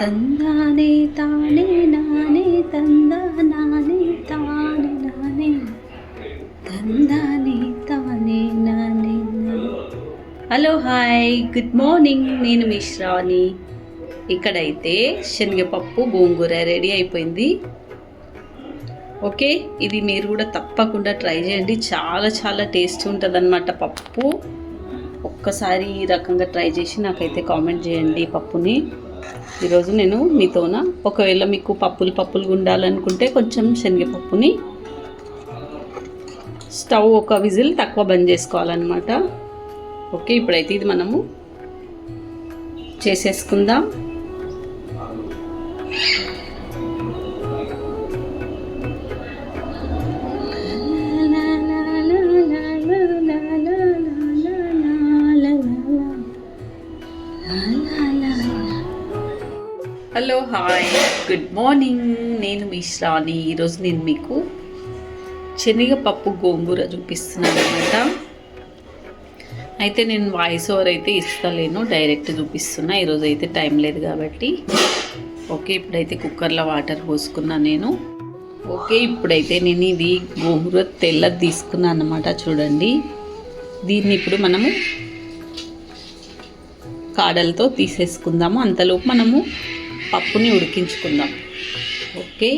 తందానే తానే నానే తందా నానే తానే నానే. తందానే తానే నానే హలో హాయ్ గుడ్ మార్నింగ్. నేను మిశ్రాని ఇక్కడైతే శనగపప్పు గోంగూర రెడీ అయిపోయింది. ఓకే ఇది మీరు కూడా తప్పకుండా ట్రై చేయండి. చాలా చాలా టేస్ట్ ఉంటుంది అనమాట పప్పు. ఒక్కసారి ఈ రకంగా ట్రై చేసి నాకైతే కామెంట్ చేయండి పప్పుని. ఈరోజు నేను మీతోన ఒకవేళ మీకు పప్పులు పప్పులు ఉండాలనుకుంటే కొంచెం శనగపప్పుని స్టవ్ ఒక విజిల్ తక్కువ బంద్ చేసుకోవాలన్నమాట ఓకే ఇప్పుడైతే ఇది మనము చేసేసుకుందాం హలో హాయ్ గుడ్ మార్నింగ్ నేను మిశ్రాని ఈరోజు నేను మీకు శనగపప్పు గోంగూర చూపిస్తున్నాను అనమాట అయితే నేను వాయిస్ ఓవర్ అయితే ఇస్తలేను. డైరెక్ట్ చూపిస్తున్నా. ఈరోజు అయితే టైం లేదు కాబట్టి. ఓకే ఇప్పుడైతే కుక్కర్లో వాటర్ పోసుకున్నా నేను. ఓకే ఇప్పుడైతే నేను ఇది గోంగూర తెల్ల తీసుకున్నాను అనమాట చూడండి. దీన్ని ఇప్పుడు మనము కాడలతో తీసేసుకుందాము. అంతలోపు మనము పప్పుని ఉడికించుకుందాం. ఓకే?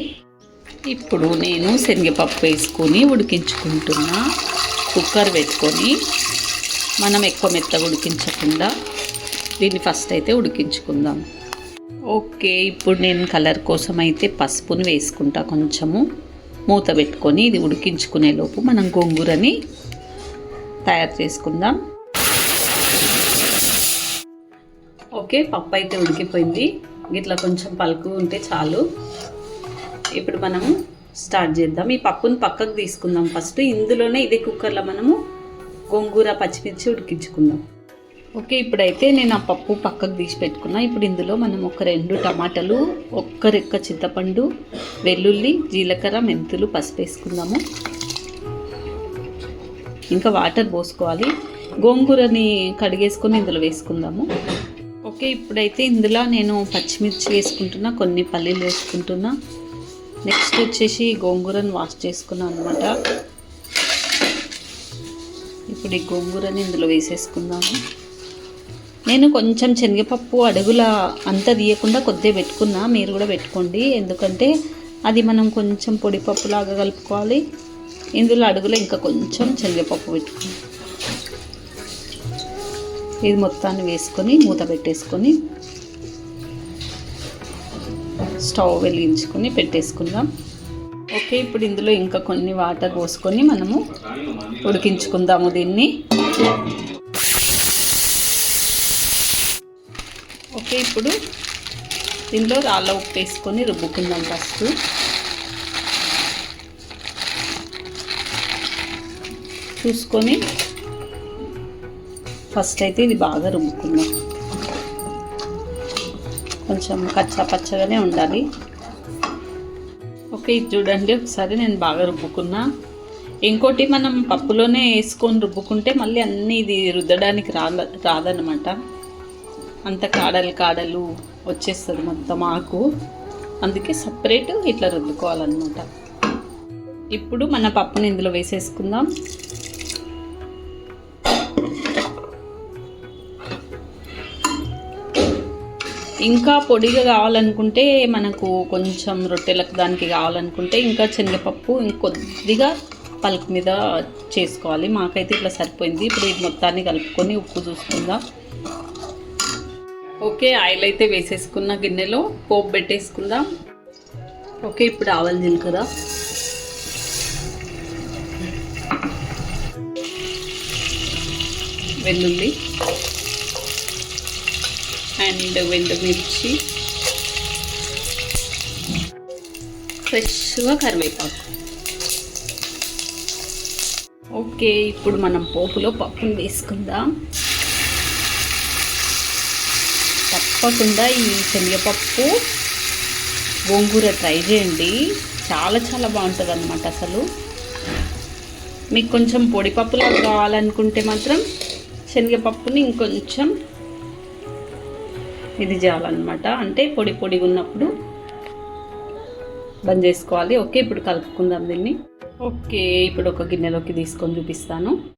ఇప్పుడు నేను శనగపప్పు వేసుకొని ఉడికించుకుంటున్నా. కుక్కర్ పెట్టుకొని మనం ఎక్కువ మెత్తగా ఉడికించకుండా దీన్ని ఫస్ట్ అయితే ఉడికించుకుందాం. ఓకే ఇప్పుడు నేను కలర్ కోసం అయితే పసుపుని వేసుకుంటా కొంచెము. మూత పెట్టుకొని ఇది ఉడికించుకునే లోపు మనం గోంగూరని తయారు చేసుకుందాం. ఓకే పప్పు అయితే ఉడికిపోయింది. ఇట్లా కొంచెం పలుకు ఉంటే చాలు. ఇప్పుడు మనము స్టార్ట్ చేద్దాం. ఈ పప్పుని పక్కకు తీసుకుందాం ఫస్ట్ ఇందులోనే ఇదే కుక్కర్లో మనము గోంగూర పచ్చిమిర్చి ఉడికించుకుందాం. ఓకే ఇప్పుడైతే నేను ఆ పప్పు పక్కకు తీసి పెట్టుకున్నా. ఇప్పుడు ఇందులో మనం ఒక రెండు టమాటాలు ఒక్క రెక్క చింతపండు వెల్లుల్లి జీలకర్ర మెంతులు పసుపు వేసుకుందాము. ఇంకా వాటర్ పోసుకోవాలి. గోంగూరని కడిగేసుకొని ఇందులో వేసుకుందాము. ఓకే ఇప్పుడైతే ఇందులో నేను పచ్చిమిర్చి వేసుకుంటున్నా కొన్ని పల్లీలు వేసుకుంటున్నా. నెక్స్ట్ వచ్చేసి గోంగూరను వాష్ చేసుకున్నాను అనమాట ఇప్పుడు ఈ గోంగూరని ఇందులో వేసేసుకుందాము. నేను కొంచెం శనగపప్పు అడుగుల అంత తీయకుండా కొద్దిగా పెట్టుకున్నా మీరు కూడా పెట్టుకోండి. ఎందుకంటే అది మనం కొంచెం పొడిపప్పులాగా కలుపుకోవాలి. ఇందులో అడుగులో ఇంకా కొంచెం శనగపప్పు పెట్టుకున్నాను ఇది మొత్తాన్ని వేసుకొని మూత పెట్టేసుకొని స్టవ్ వెలిగించుకొని పెట్టేసుకుందాం. ఓకే ఇప్పుడు ఇందులో ఇంకా కొన్ని వాటర్ పోసుకొని మనము ఉడికించుకుందాము దీన్ని. ఓకే ఇప్పుడు దీనిలో రాళ్ళ ఉప్పు వేసుకొని రుబ్బుకుందాం ఫస్ట్. చూసుకొని ఫస్ట్ అయితే ఇది బాగా రుబ్బుకుందాం. కొంచెం కచ్చా పచ్చగానే ఉండాలి. ఓకే ఇది చూడండి ఒకసారి నేను బాగా రుబ్బుకున్నా. ఇంకోటి మనం పప్పులోనే వేసుకొని రుబ్బుకుంటే మళ్ళీ అన్నీ ఇది రుద్దడానికి రాద రాదనమాట అంత కాడలు కాడలు వచ్చేస్తుంది మొత్తం ఆకు. అందుకే సపరేట్ ఇట్లా రుద్దుకోవాలన్నమాట ఇప్పుడు మన పప్పుని ఇందులో వేసేసుకుందాం. ఇంకా పొడిగా కావాలనుకుంటే మనకు కొంచెం రొట్టెలకు దానికి కావాలనుకుంటే ఇంకా శనగపప్పు ఇంకొద్దిగా పలుకు మీద చేసుకోవాలి. మాకైతే ఇట్లా సరిపోయింది. ఇప్పుడు ఇది మొత్తాన్ని కలుపుకొని ఉప్పు చూసుకుందాం. ఓకే ఆయిల్ అయితే వేసేసుకున్న గిన్నెలో పోపు పెట్టేసుకుందాం. ఓకే ఇప్పుడు ఆవల జీలకర్ర. వెల్లుల్లి. అండ్ వెండుమిర్చి ఫ్రెష్గా కరివేపాకు. ఓకే ఇప్పుడు మనం పోపులో పప్పును వేసుకుందాం తప్పకుండా ఈ శనగపప్పు గోంగూర ట్రై చేయండి. చాలా చాలా బాగుంటుంది అనమాట అసలు. మీకు కొంచెం పొడిపప్పులా కావాలనుకుంటే మాత్రం శనగపప్పుని ఇంకొంచెం ఇది చేయాలన్నమాట అంటే పొడి పొడిగా ఉన్నప్పుడు బంద్ చేసుకోవాలి. ఓకే ఇప్పుడు కలుపుకుందాం దీన్ని. ఓకే ఇప్పుడు ఒక గిన్నెలోకి తీసుకొని చూపిస్తాను.